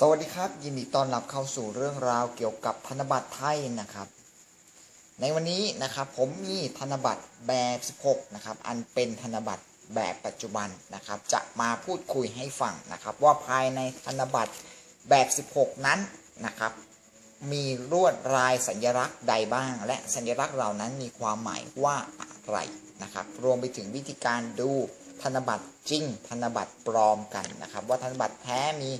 สวัสดีครับ ยินดีต้อนรับเข้าสู่เรื่องราวเกี่ยวกับธนบัตรไทยนะครับ ในวันนี้นะครับผมมีธนบัตรแบบ 16 นะครับ อันเป็นธนบัตรแบบปัจจุบันนะครับ จะมาพูดคุยให้ฟังนะครับ ว่าภายในธนบัตรแบบ 16 นั้นนะครับ มีลวดลายสัญลักษณ์ใดบ้าง และสัญลักษณ์เหล่านั้นมีความหมายว่าอะไรนะครับ รวมไปถึงวิธีการดูธนบัตรจริง ธนบัตรปลอมกันนะครับ ว่าธนบัตรแท้มี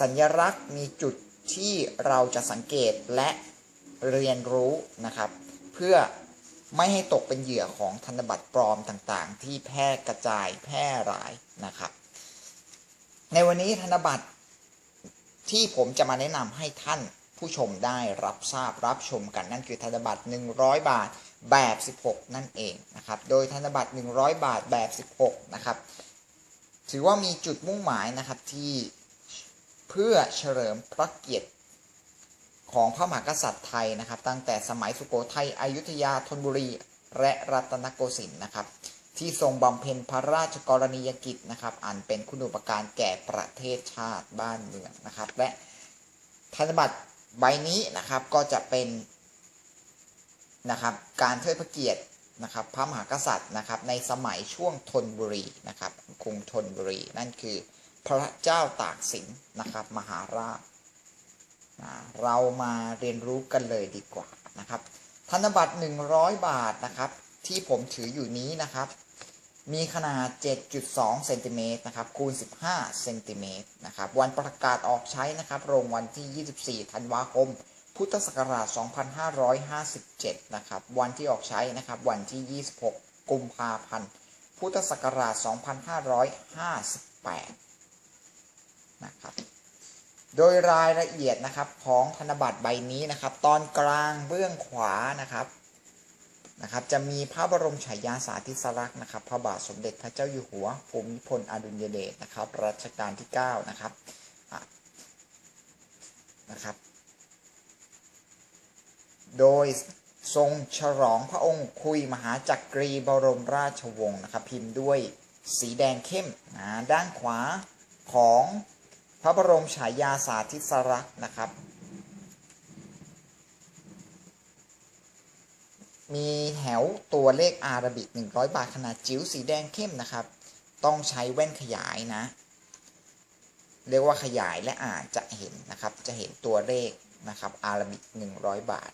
สัญลักษณ์มีจุดที่เราจะสังเกตและเรียนรู้นะครับ เพื่อไม่ให้ตกเป็นเหยื่อของธนบัตรปลอมต่างๆ ที่แพร่กระจายแพร่หลายนะครับ ในวันนี้ธนบัตรที่ผมจะมาแนะนำให้ท่านผู้ชมได้รับทราบรับชมกันนั่นคือธนบัตร 100 บาทแบบ 16 นั่นเองนะครับ โดยธนบัตร 100 บาทแบบ 16 นะครับ ถือว่ามีจุดมุ่งหมายนะครับที่ เพื่อเฉลิมพระเกียรติของพระมหากษัตริย์ไทยนะครับ ตั้งแต่สมัยสุโขทัยอยุธยาธนบุรี และรัตนโกสินทร์นะครับ ที่ทรงบำเพ็ญพระราชกรณียกิจนะครับ อันเป็นคุณูปการแก่ประเทศชาติบ้านเมืองนะครับ และธนบัตรใบนี้นะครับก็จะเป็นนะครับการเทิดพระเกียรตินะครับพระมหากษัตริย์นะครับในสมัยช่วงธนบุรีนะครับกรุงธนบุรีนั่นคือ พระเจ้าตากสินนะครับ มหาราชเรามาเรียนรู้กันเลยดีกว่านะครับ ธนบัตร 100 บาทนะครับ ที่ผมถืออยู่นี้นะครับ มีขนาด 7.2เซนติเมตรนะครับคูณ 15เซนติเมตรนะครับ วันประกาศออกใช้นะครับลงวันที่ 24 ธันวาคม พุทธศักราช 2557 นะครับ วันที่ออกใช้นะครับ วันที่ 26 กุมภาพันธ์ พุทธศักราช 2558 นะครับ โดยรายละเอียดนะครับของธนบัตรใบนี้นะครับ ตอนกลางเบื้องขวานะครับนะครับ จะมีพระบรมฉายาสาธิสลักษณ์นะครับ พระบาทสมเด็จพระเจ้าอยู่หัวภูมิพลอดุลยเดชนะครับรัชกาลที่ 9 นะครับะนะครับ โดยทรงฉลองพระองค์คุยมหาจักรีบรมราชวงศ์นะครับ พิมพ์ด้วยสีแดงเข้มนะด้านขวาของ พระบรมฉายาสาธิสลักษ์นะครับ มีแถวตัวเลขอาราบิก 100 บาทขนาดจิ๋วสีแดงเข้มนะครับ ต้องใช้แว่นขยายนะ เรียกว่าขยายและอ่านจะเห็นนะครับ จะเห็นตัวเลขนะครับอาราบิก 100 บาท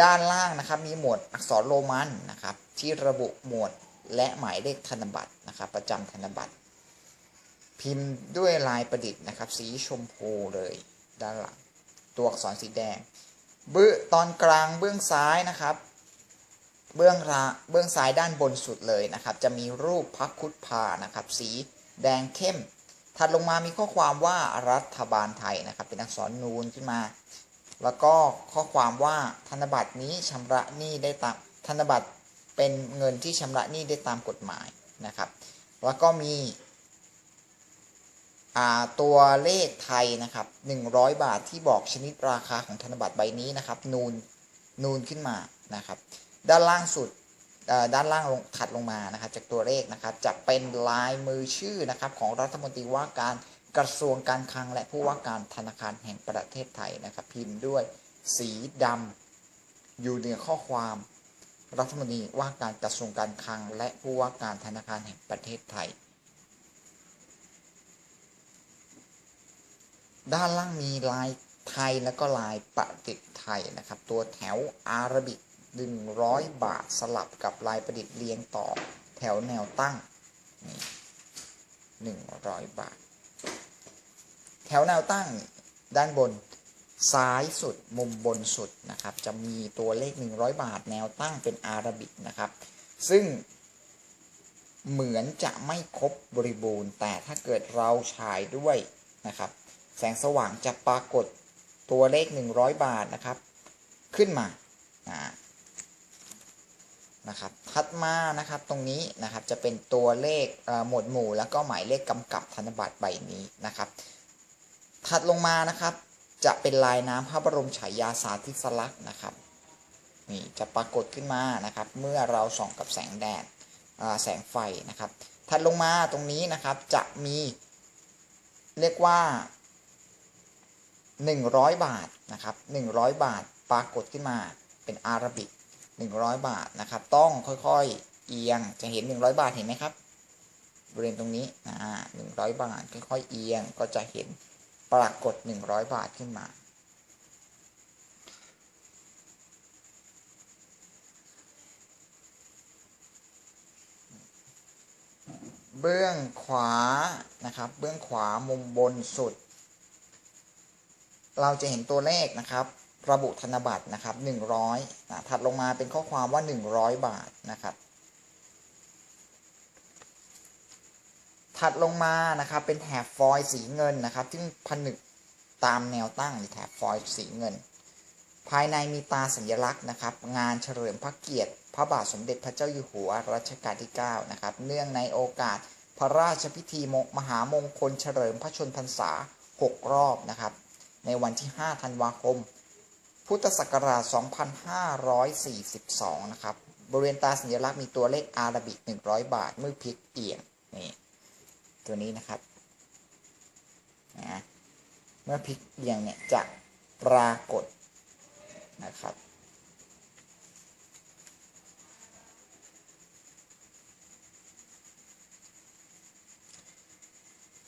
ด้านล่างนะครับมีหมวดอักษรโรมันนะครับ ที่ระบุหมวดและหมายเลขธนบัตรนะครับ ประจำธนบัตร พิมพ์ด้วยลายประดิษฐ์นะครับ สีชมพูเลยด้านหลัง ตัวอักษรสีแดง เบื้อตอนกลางเบื้องซ้ายนะครับ เบื้องราเบื้องซ้ายด้านบนสุดเลยนะครับ จะมีรูปพักคุดพานะครับ สีแดงเข้ม ถัดลงมามีข้อความว่ารัฐบาลไทยนะครับ เป็นอักษรนูนขึ้นมา แล้วก็ข้อความว่าธนบัตรนี้ชำระหนี้ได้ตามธนบัตรเป็นเงินที่ชำระหนี้ได้ตามกฎหมายนะครับ แล้วก็มี ตัวเลขไทยนะครับ 100 บาทที่บอกชนิดราคาของธนบัตรใบนี้นะครับ นูนนูนขึ้นมานะครับ ด้านล่างสุดด้านล่างลงถัดลงมานะครับ จากตัวเลขนะครับจะเป็นลายมือชื่อนะครับของรัฐมนตรีว่าการกระทรวงการคลังและผู้ว่าการธนาคารแห่งประเทศไทยนะครับ พิมพ์ด้วยสีดำอยู่เหนือข้อความรัฐมนตรีว่าการกระทรวงการคลังและผู้ว่าการธนาคารแห่งประเทศไทย ด้านล่างมีลายไทยแล้วก็ลายประดิษฐ์ไทยนะครับ ตัวแถวอาราบิก 100 บาทสลับกับลายประดิษฐ์เรียงต่อแถวแนวตั้งนี่100 บาท แถวแนวตั้งด้านบนซ้ายสุดมุมบนสุดนะครับ จะมีตัวเลข 100 บาทแนวตั้งเป็นอาราบิกนะครับ ซึ่งเหมือนจะไม่ครบบริบูรณ์ แต่ถ้าเกิดเราฉายด้วยนะครับ แสงสว่างจะปรากฏตัวเลข 100 บาทนะครับ ขึ้นมานะครับถัดมานะครับตรงนี้นะครับจะเป็นตัวเลขหมวดหมู่ แล้วก็หมายเลขกำกับธนบัตรใบนี้นะครับ ถัดลงมานะครับ จะเป็นลายน้ำพระบรมฉายาสาธิสลักษณ์นะครับนี่จะปรากฏขึ้นมานะครับ เมื่อเราส่องกับแสงแดดแสงไฟนะครับ ถัดลงมาตรงนี้นะครับจะมี เรียกว่า 100 บาทนะครับ100 บาทปรากฏขึ้นมาเป็นอาราบิก100 บาทนะครับ ต้องค่อยๆเอียงจะเห็น 100 บาทเห็นไหมครับบริเวณตรงนี้นะ100บาทค่อยๆเอียงก็จะเห็นปรากฏ 100 บาทขึ้นมา เบื้องขวานะครับ เบื้องขวามุมบนสุด เราจะเห็นตัวเลขนะครับ ระบุธนบัตรนะครับ100นะถัดลงมาเป็นข้อความว่า 100 บาทนะครับ ถัดลงมานะครับเป็นแถบฟอยล์สีเงินนะครับ ซึ่งผนึกตามแนวตั้งในแถบฟอยล์สีเงิน ภายในมีตาสัญลักษณ์นะครับ งานเฉลิมพระเกียรติพระบาทสมเด็จพระเจ้าอยู่หัวรัชกาลที่ 9 นะครับ เนื่องในโอกาสพระราชพิธีมหามงคลเฉลิมพระชนพรรษา 6 รอบนะครับ ในวันที่ 5 ธันวาคม พุทธศักราช 2542 นะครับ บริเวณตาสัญลักษณ์มีตัวเลขอาราบิก 100 บาทเมื่อพลิกเอียง นี่ ตัวนี้นะครับนะเมื่อพลิกเอียงเนี่ยจะปรากฏนะครับ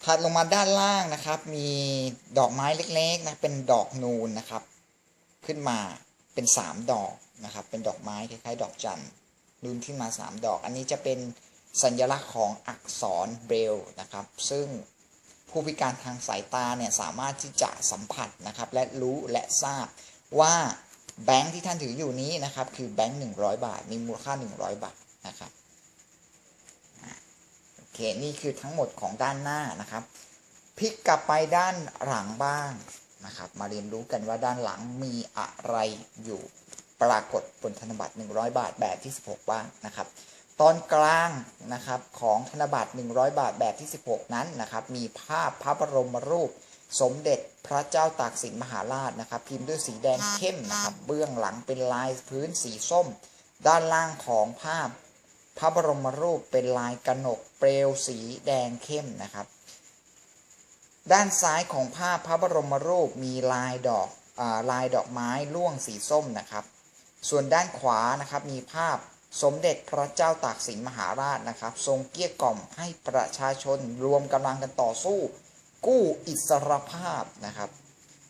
ถัดลงมาด้านล่างนะครับ มีดอกไม้เล็กๆนะเป็นดอกนูนนะครับ ขึ้นมาเป็นสามดอกนะครับ เป็นดอกไม้คล้ายๆ ดอกจันทร์นูนขึ้นมาสามดอก อันนี้จะเป็นสัญลักษณ์ของอักษรเบรลนะครับ ซึ่งผู้พิการทางสายตาเนี่ยสามารถที่จะสัมผัสนะครับ และรู้และทราบว่าแบงค์ที่ท่านถืออยู่นี้นะครับ คือแบงค์หนึ่งร้อยบาท มีมูลค่าหนึ่งร้อยบาทนะครับ เคนี่คือทั้งหมดของด้านหน้านะครับพลิกกลับไปด้านหลังบ้างนะครับ มาเรียนรู้กันว่าด้านหลังมีอะไรอยู่ปรากฏบนธนบัตร 100 บาทแบบที่ 16 บ้างนะครับ ตอนกลางนะครับของธนบัตร 100 บาทแบบที่ 16 นั้นนะครับมีภาพพระบรมรูปสมเด็จพระเจ้าตากสินมหาราชนะครับ พิมพ์ด้วยสีแดงเข้มนะครับ เบื้องหลังเป็นลายพื้นสีส้ม ด้านล่างของภาพ พระบรมรูปเป็นลายกระหนกเปลวสีแดงเข้มนะครับ ด้านซ้ายของภาพพระบรมรูปมีลายดอกอลายดอกไม้ร่วงสีส้มนะครับ ส่วนด้านขวานะครับมีภาพสมเด็จพระเจ้าตากสินมหาราชนะครับ ทรงเกี้ยกล่อมให้ประชาชนรวมกำลังกันต่อสู้ กู้อิสรภาพนะครับ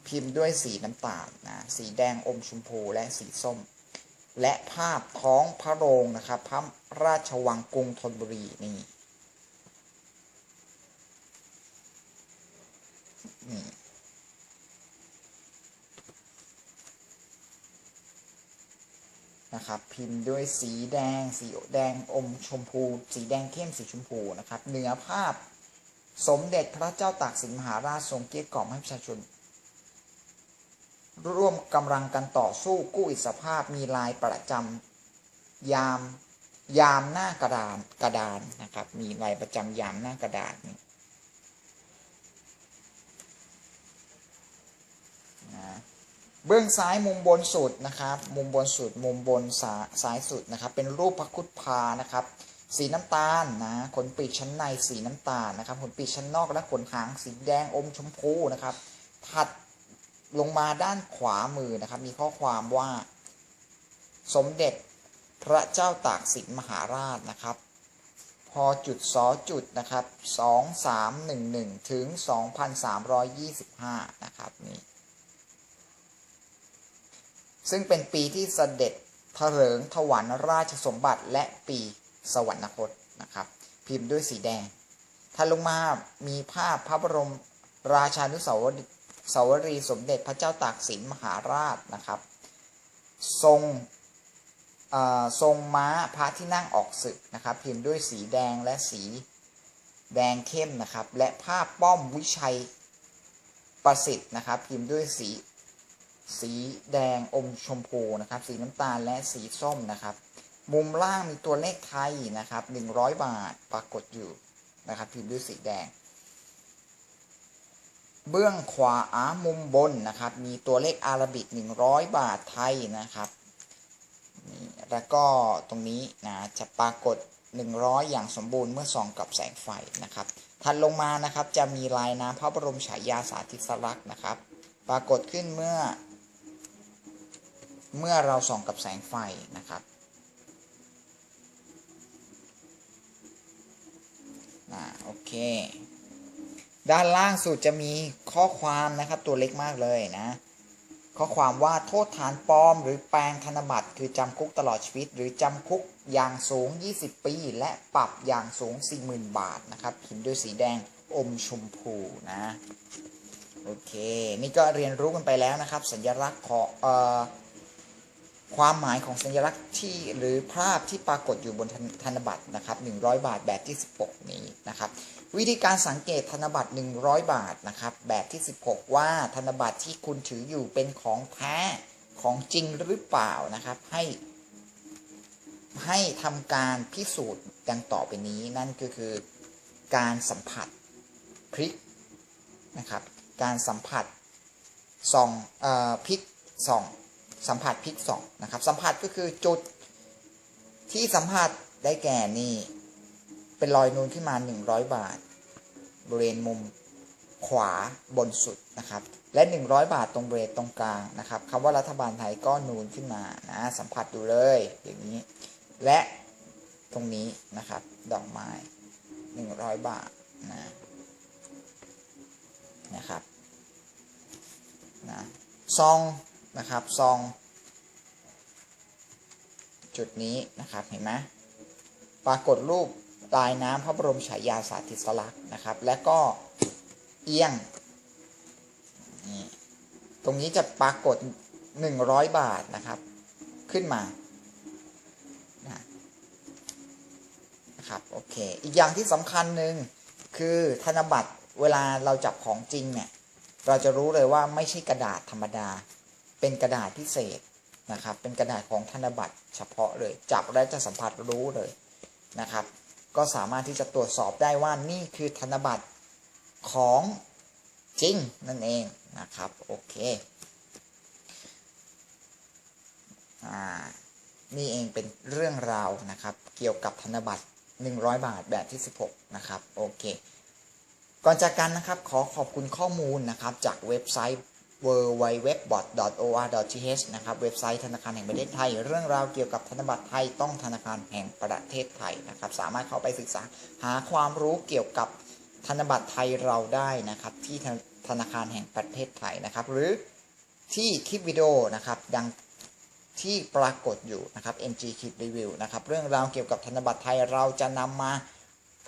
พิมพ์ด้วยสีน้ำตาลนะสีแดงอมชมพูและสีส้ม และภาพท้องพระโรงนะครับ พระราชวังกรุงธนบุรีนี่นี่นะครับพิมพ์ด้วยสีแดง สีแดงอมชมพู สีแดงเข้มสีชมพูนะครับเหนือภาพสมเด็จพระเจ้าตากสินมหาราชทรงเกลี้ยกล่อมให้ประชาชน ร่วมกำลังกันต่อสู้กู้อิสรภาพมีลายประจำยามยามหน้ากระดานกระดานนะครับ มีลายประจำยามหน้ากระดานนี่นะเบื้องซ้ายมุมบนสุดนะครับ มุมบนสุดมุมบนสาซ้ายสุดนะครับ เป็นรูปพระคุดพานะครับ สีน้ำตาลนะขนปีกชั้นในสีน้ำตาลนะครับขนปีกชั้นนอกและขนหางสีแดงอมชมพูนะครับ ถัด ลงมาด้านขวามือนะครับ มีข้อความว่า สมเด็จพระเจ้าตากสินมหาราชนะครับ พอจุดสอจุดนะครับ2311 ถึง 2325 นะครับนี่ซึ่งเป็นปีที่เสด็จเถลิงถวันราชสมบัติและปีสวรรคตนะครับ พิมพ์ด้วยสีแดงถ้าลงมามีภาพพระบรมราชานุสาวรีย์ สาวรีสมเด็จพระเจ้าตากสินมหาราชนะครับ ทรงทรงม้าพระที่นั่งออกศึกนะครับพิมพ์ด้วยสีแดงและสีแดงเข้มนะครับ และภาพป้อมวิชัยประสิทธิ์นะครับ พิมพ์ด้วยสีสีแดงอมชมพูนะครับ สีน้ำตาลและสีส้มนะครับ มุมล่างมีตัวเลขไทยนะครับ100 บาทปรากฏอยู่นะครับ พิมพ์ด้วยสีแดง เบื้องขวาอามุมบนนะครับ มีตัวเลขอาราบิก 100 บาทไทยนะครับ แล้วก็ตรงนี้นะจะปรากฏ 100 อย่างสมบูรณ์เมื่อส่องกับแสงไฟนะครับ ถัดลงมานะครับจะมีลายน้ำพระบรมฉายาสาธิสลักษณ์นะครับ ปรากฏขึ้นเมื่อ เมื่อเราส่องกับแสงไฟนะครับอ่าโอเค ด้านล่างสุดจะมีข้อความนะครับตัวเล็กมากเลยนะ ข้อความว่าโทษฐานปลอม หรือแปลงธนบัตรคือจำคุกตลอดชีวิต หรือจำคุกอย่างสูง 20 ปี และปรับอย่างสูง 40,000 บาทนะครับพิมพ์ด้วยสีแดงอมชมพูนะ โอเค นี่ก็เรียนรู้กันไปแล้วนะครับ สัญลักษณ์ของเอ่อความหมายของสัญลักษณ์ที่หรือภาพที่ปรากฏอยู่บนธนธนบัตรนะครับ 100 บาทแบบที่ 16 นี้นะครับ วิธีการสังเกตธนบัตร 100 บาทนะครับ แบบที่ 16 ว่าธนบัตรที่คุณถืออยู่เป็นของแท้ของจริงหรือเปล่านะครับ ให้ให้ทำการพิสูจน์ดังต่อไปนี้นั่นก็คือการสัมผัสพลิกนะครับ การสัมผัสส่องเอ่อพลิกส่องสัมผัสพลิกส่องนะครับ สัมผัสก็คือจุดที่สัมผัสได้แก่นี่ เป็นรอยนูนขึ้นมา 100 บาท บริเวณมุมขวาบนสุดนะครับ และ 100 บาทตรงบริเวณตรงกลางนะครับคำว่ารัฐบาลไทยก็นูนขึ้นมานะสัมผัสดูเลยอย่างนี้ และตรงนี้นะครับ ดอกไม้ 100 บาทนะนะครับนะซองนะครับซอง จุดนี้นะครับเห็นไหมปรากฏรูป ลายน้ำพระบรมฉายาสาธิสลักษณ์นะครับ และก็เอียง ตรงนี้จะปรากฏ 100 บาทนะครับ ขึ้นมานะครับโอเค อีกอย่างที่สำคัญหนึ่งคือธนบัตรเวลาเราจับของจริงเนี่ย เราจะรู้เลยว่าไม่ใช่กระดาษธรรมดา เป็นกระดาษพิเศษนะครับ เป็นกระดาษของธนบัตรเฉพาะเลย จับแล้วจะสัมผัสรู้เลยนะครับ ก็สามารถที่จะตรวจสอบได้ว่านี่คือธนบัตรของจริงนั่นเองนะครับ โอเคอ่านี่เองเป็นเรื่องราวนะครับ เกี่ยวกับธนบัตร 100 บาทแบบที่ 16 นะครับ โอเค ก่อนจากกันนะครับ ขอขอบคุณข้อมูลนะครับ จากเว็บไซต์ w w w o r t h นะครับเว็บไซต์ธนาคารแห่งประเทศไทย เรื่องราวเกี่ยวกับธนบัตรไทยต้องธนาคารแห่งประเทศไทยนะครับ สามารถเข้าไปศึกษาหาความรู้เกี่ยวกับธนบัตรไทยเราได้นะครับ ที่ธนาคารแห่งประเทศไทยนะครับ หรือที่คลิปวิดีโอนะครับดังที่ปรากฏอยู่นะครับ NG Kit Review นะครับ เรื่องราวเกี่ยวกับธนบัตรไทยเราจะนำมา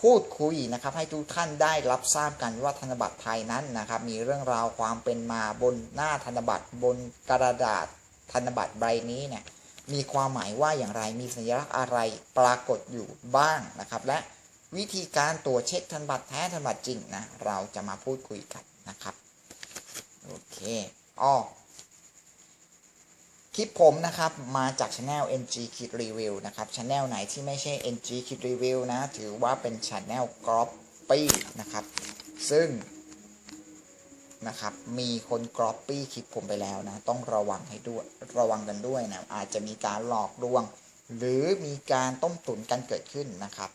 พูดคุยนะครับให้ทุกท่านได้รับทราบกันว่าธนบัตรไทยนั้นนะครับ มีเรื่องราวความเป็นมาบนหน้าธนบัตรบนกระดาษธนบัตรใบนี้เนี่ยมีความหมายว่าอย่างไรมีสัญลักษณ์อะไรปรากฏอยู่บ้างนะครับ และวิธีการตรวจเช็คธนบัตรแท้ธนบัตรจริงนะเราจะมาพูดคุยกันนะครับโอเคอ้อ คลิปผมนะครับ มาจากช anel NG Kid Review นะครับช anel ไหนที่ไม่ใช่ NG Kid Review นะ ถือว่าเป็นช anel Copy นะครับ ซึ่งนะครับมีคนกรอปปี้คลิปผมไปแล้วนะ ต้องระวังให้ด้วยระวังกันด้วยนะ อาจจะมีการหลอกลวง หรือมีการต้มตุ๋นกันเกิดขึ้นนะครับ